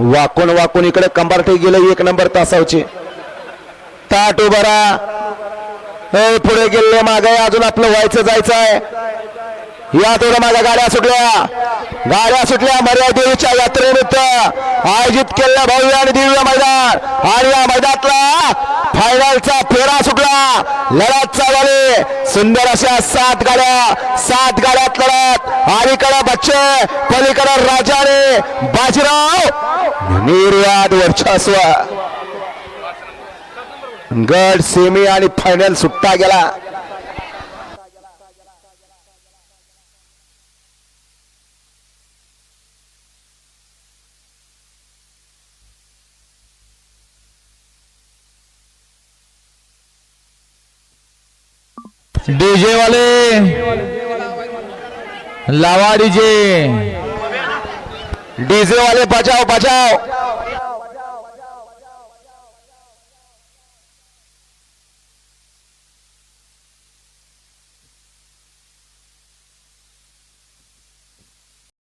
वाकून वाकून इकडे कंबारटे गेलं एक नंबर तासावचे. ताट उभारा पुढे गेले मागे अजून आपलं व्हायचं जायचं आहे या थोडं माझ्या गाड्या सुटल्या. गाड्या सुटल्या मर्यादेवीच्या यात्रेनिमित्त आयोजित केलेल्या भव्य आणि दिव्य मैदान. आणि या मैदानातला फायनलचा फेरा सुटला. लढत चालवली सुंदर अशा सात गाड्या सात गाड्यात लढत. अलीकडे बच्चे पलीकडे राजाने. बाजीराव निर्याद वर्चस्व. गड सेमी आणि फायनल सुटता गेला. डीजे वाले लावा डीजे. डीजे वाले बचाओ बचाओ.